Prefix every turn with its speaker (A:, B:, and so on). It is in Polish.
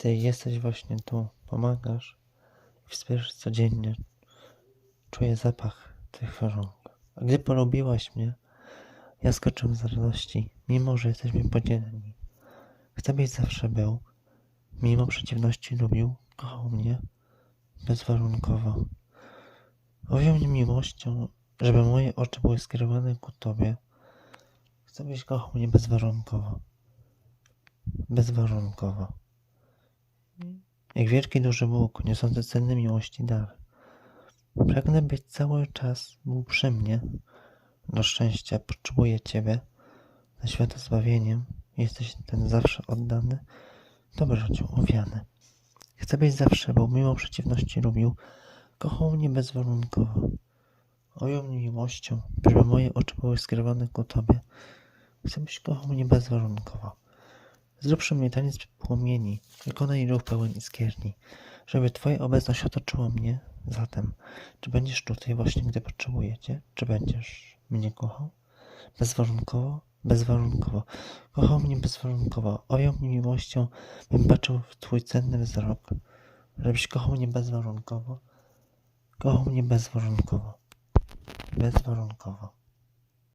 A: Ty jesteś właśnie tu, pomagasz i wspierasz codziennie. Czuję zapach Twych rąk. A gdy polubiłaś mnie, ja skoczyłem z radości, mimo że jesteśmy podzieleni. Chcę, byś zawsze był, mimo przeciwności lubił, kochał mnie bezwarunkowo. Owiał mnie miłością, żeby moje oczy były skierowane ku Tobie. Chcę, byś kochał mnie bezwarunkowo. Bezwarunkowo. Jak wielki duży Bóg, niosący cenny miłości dar. Pragnę być cały czas był przy mnie. Do szczęścia potrzebuję Ciebie. Dla świata zbawieniem jesteś ten zawsze oddany, dobrocią owiany. Chcę być zawsze, bo mimo przeciwności lubił, kochał mnie bezwarunkowo. Ojął mnie miłością, żeby moje oczy były skierowane ku Tobie. Chcę, byś kochał mnie bezwarunkowo. Zrób przy mnie taniec płomieni, wykonaj ruch pełen iskierni, żeby Twoja obecność otoczyła mnie. Zatem, czy będziesz tutaj właśnie, gdy potrzebujecie? Czy będziesz mnie kochał? Bezwarunkowo? Bezwarunkowo. Kochał mnie bezwarunkowo. Ojął mnie miłością, bym patrzył w Twój cenny wzrok. Żebyś kochał mnie bezwarunkowo. Kochał mnie bezwarunkowo. Bezwarunkowo.